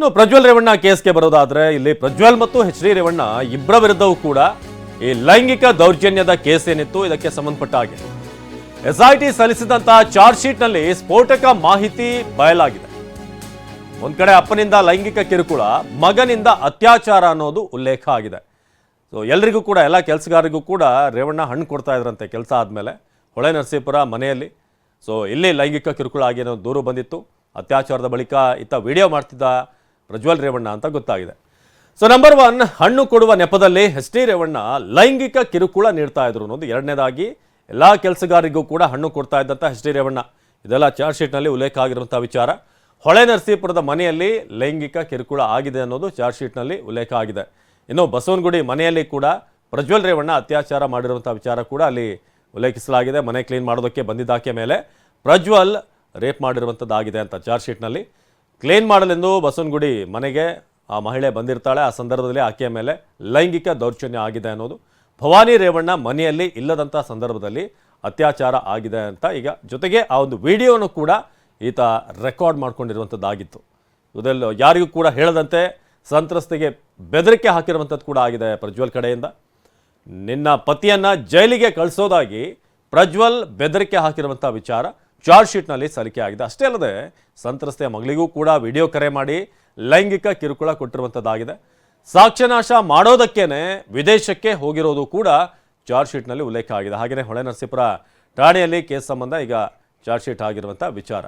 ಇನ್ನು ಪ್ರಜ್ವಲ್ ರೇವಣ್ಣ ಕೇಸ್ಗೆ ಬರೋದಾದ್ರೆ ಇಲ್ಲಿ ಪ್ರಜ್ವಲ್ ಮತ್ತು ಎಚ್ ಡಿ ರೇವಣ್ಣ ಇಬ್ಬರ ವಿರುದ್ಧವೂ ಕೂಡ ಈ ಲೈಂಗಿಕ ದೌರ್ಜನ್ಯದ ಕೇಸ್ ಏನಿತ್ತು, ಇದಕ್ಕೆ ಸಂಬಂಧಪಟ್ಟ ಹಾಗೆ. ಎಸ್ಐಟಿ ಸಲ್ಲಿಸಿದಂತಹ ಚಾರ್ಜ್ ಶೀಟ್ನಲ್ಲಿ ಸ್ಫೋಟಕ ಮಾಹಿತಿ ಬಯಲಾಗಿದೆ. ಒಂದ್ ಕಡೆ ಅಪ್ಪನಿಂದ ಲೈಂಗಿಕ ಕಿರುಕುಳ, ಮಗನಿಂದ ಅತ್ಯಾಚಾರ ಅನ್ನೋದು ಉಲ್ಲೇಖ ಆಗಿದೆ. ಸೊ ಎಲ್ರಿಗೂ ಕೂಡ, ಎಲ್ಲ ಕೆಲಸಗಾರರಿಗೂ ಕೂಡ ರೇವಣ್ಣ ಹಣ್ಣು ಕೊಡ್ತಾ ಇದ್ರಂತೆ ಕೆಲಸ ಆದಮೇಲೆ, ಹೊಳೆ ನರಸೀಪುರ ಮನೆಯಲ್ಲಿ. ಸೊ ಇಲ್ಲಿ ಲೈಂಗಿಕ ಕಿರುಕುಳ ಆಗಿ ದೂರು ಬಂದಿತ್ತು. ಅತ್ಯಾಚಾರದ ಬಳಿಕ ಇತ್ತ ವಿಡಿಯೋ ಮಾಡ್ತಿದ್ದ ಪ್ರಜ್ವಲ್ ರೇವಣ್ಣ ಅಂತ ಗೊತ್ತಾಗಿದೆ. ಸೊ ನಂಬರ್ ಒನ್ ಹಣ್ಣು ಕೊಡುವ ನೆಪದಲ್ಲಿ ಎಸ್ ಟಿ ರೇವಣ್ಣ ಲೈಂಗಿಕ ಕಿರುಕುಳ ನೀಡ್ತಾ ಇದ್ರು ಅನ್ನೋದು ಎರಡನೇದಾಗಿ ಎಲ್ಲ ಕೆಲಸಗಾರರಿಗೂ ಕೂಡ ಹಣ್ಣು ಕೊಡ್ತಾ ಇದ್ದಂಥ ಎಸ್ ಟಿ ರೇವಣ್ಣ. ಇದೆಲ್ಲ ಚಾರ್ಜ್ ಶೀಟ್ನಲ್ಲಿ ಉಲ್ಲೇಖ ಆಗಿರುವಂಥ ವಿಚಾರ. ಹೊಳೆ ನರಸೀಪುರದ ಮನೆಯಲ್ಲಿ ಲೈಂಗಿಕ ಕಿರುಕುಳ ಆಗಿದೆ ಅನ್ನೋದು ಚಾರ್ಜ್ ಶೀಟ್ನಲ್ಲಿ ಉಲ್ಲೇಖ ಆಗಿದೆ. ಇನ್ನು ಬಸವನಗುಡಿ ಮನೆಯಲ್ಲಿ ಕೂಡ ಪ್ರಜ್ವಲ್ ರೇವಣ್ಣ ಅತ್ಯಾಚಾರ ಮಾಡಿರುವಂಥ ವಿಚಾರ ಕೂಡ ಅಲ್ಲಿ ಉಲ್ಲೇಖಿಸಲಾಗಿದೆ. ಮನೆ ಕ್ಲೀನ್ ಮಾಡೋದಕ್ಕೆ ಬಂದಿದ್ದಾಕೆ ಮೇಲೆ ಪ್ರಜ್ವಲ್ ರೇಪ್ ಮಾಡಿರುವಂಥದ್ದಾಗಿದೆ ಅಂತ ಚಾರ್ಜ್ ಶೀಟ್ನಲ್ಲಿ ಕ್ಲೀನ್ ಮಾಡಲೆಂದು ಬಸವನಗುಡಿ ಮನೆಗೆ ಆ ಮಹಿಳೆ ಬಂದಿರ್ತಾಳೆ. ಆ ಸಂದರ್ಭದಲ್ಲಿ ಆಕೆಯ ಮೇಲೆ ಲೈಂಗಿಕ ದೌರ್ಜನ್ಯ ಆಗಿದೆ ಅನ್ನೋದು. ಭವಾನಿ ರೇವಣ್ಣ ಮನೆಯಲ್ಲಿ ಇಲ್ಲದಂಥ ಸಂದರ್ಭದಲ್ಲಿ ಅತ್ಯಾಚಾರ ಆಗಿದೆ ಅಂತ ಈಗ ಜೊತೆಗೆ ಆ ಒಂದು ವಿಡಿಯೋನು ಕೂಡ ಈತ ರೆಕಾರ್ಡ್ ಮಾಡ್ಕೊಂಡಿರುವಂಥದ್ದಾಗಿತ್ತು ಇದೆಲ್ಲ ಯಾರಿಗೂ ಕೂಡ ಹೇಳದಂತೆ ಸಂತ್ರಸ್ತೆಗೆ ಬೆದರಿಕೆ ಹಾಕಿರುವಂಥದ್ದು ಕೂಡ ಆಗಿದೆ ಪ್ರಜ್ವಲ್ ಕಡೆಯಿಂದ. ನಿನ್ನ ಪತಿಯನ್ನು ಜೈಲಿಗೆ ಕಳಿಸೋದಾಗಿ ಪ್ರಜ್ವಲ್ ಬೆದರಿಕೆ ಹಾಕಿರುವಂಥ ವಿಚಾರ. ಚಾರ್ಜ್ ಶೀಟ್ನಲ್ಲಿ ಸಲ್ಲಿಕೆ ಆಗಿದೆ. ಅಷ್ಟೇ ಅಲ್ಲದೆ ಸಂತ್ರಸ್ತೆಯ ಮಗಳಿಗೂ ಕೂಡ ವಿಡಿಯೋ ಕರೆ ಮಾಡಿ ಲೈಂಗಿಕ ಕಿರುಕುಳ ಕೊಟ್ಟಿರುವಂಥದ್ದಾಗಿದೆ ಸಾಕ್ಷ್ಯನಾಶ ಮಾಡೋದಕ್ಕೇನೆ ವಿದೇಶಕ್ಕೆ ಹೋಗಿರೋದು ಕೂಡ ಚಾರ್ಜ್ ಶೀಟ್ನಲ್ಲಿ ಉಲ್ಲೇಖ ಆಗಿದೆ. ಹಾಗೆಯೇ ಹೊಳೆ ನರಸೀಪುರ ಠಾಣೆಯಲ್ಲಿ ಕೇಸ್ ಸಂಬಂಧ ಈಗ ಚಾರ್ಜ್ ಶೀಟ್ ಆಗಿರುವಂಥ ವಿಚಾರ.